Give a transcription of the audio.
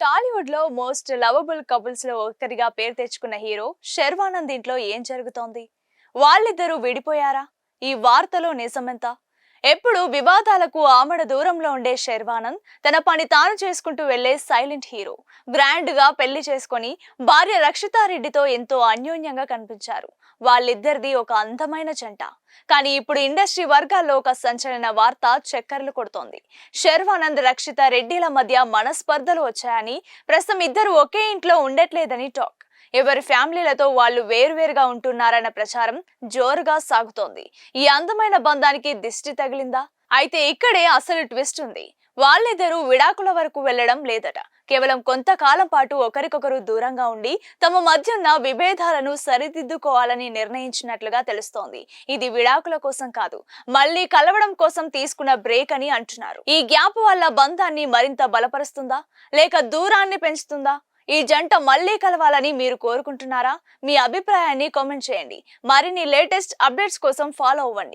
టాలీవుడ్లో most lovable కపుల్స్లో ఒకరిగా పేరు తెచ్చుకున్న హీరో శర్వానంద్ ఇంట్లో ఏం జరుగుతోంది? వాళ్ళిద్దరూ విడిపోయారా? ఈ వార్తలో నిజమెంత? ఎప్పుడు వివాదాలకు ఆమడ దూరంలో ఉండే శర్వానంద్ తన పని తాను చేసుకుంటూ వెళ్ళే సైలెంట్ హీరో. గ్రాండ్గా పెళ్ళి చేసుకొని భార్య రక్షితారెడ్డితో ఎంతో అన్యోన్యంగా కనిపించారు. వాళ్ళిద్దరిది ఒక అందమైన జంట. కానీ ఇప్పుడు ఇండస్ట్రీ వర్గాల్లో ఒక సంచలన వార్త చక్కర్లు కొడుతోంది. శర్వానంద్ రక్షిత రెడ్డిల మధ్య మనస్పర్ధలు వచ్చాయని ప్రస్తుతం ఇద్దరు ఒకే ఇంట్లో ఉండట్లేదని టాక్. ఎవరి ఫ్యామిలీలతో వాళ్ళు వేరువేరుగా ఉంటున్నారన్న ప్రచారం జోరుగా సాగుతోంది. ఈ అందమైన బంధానికి దిష్టి తగిలిందా? అయితే ఇక్కడే అసలు ట్విస్ట్ ఉంది. వాళ్ళిద్దరూ విడాకుల వరకు వెళ్ళడం లేదట. కేవలం కొంతకాలం పాటు ఒకరికొకరు దూరంగా ఉండి తమ మధ్య ఉన్న విభేదాలను సరిదిద్దుకోవాలని నిర్ణయించినట్లుగా తెలుస్తోంది. ఇది విడాకుల కోసం కాదు మళ్ళీ కలవడం కోసం తీసుకున్న బ్రేక్ అని అంటున్నారు. ఈ గ్యాప్ వల్ల బంధాన్ని మరింత బలపరుస్తుందా? లేక దూరాన్ని పెంచుతుందా? ఈ జంట మళ్ళీ కలవాలని మీరు కోరుకుంటున్నారా? మీ అభిప్రాయాన్ని కామెంట్ చేయండి. మరిన్ని లేటెస్ట్ అప్డేట్స్ కోసం ఫాలో అవ్వండి.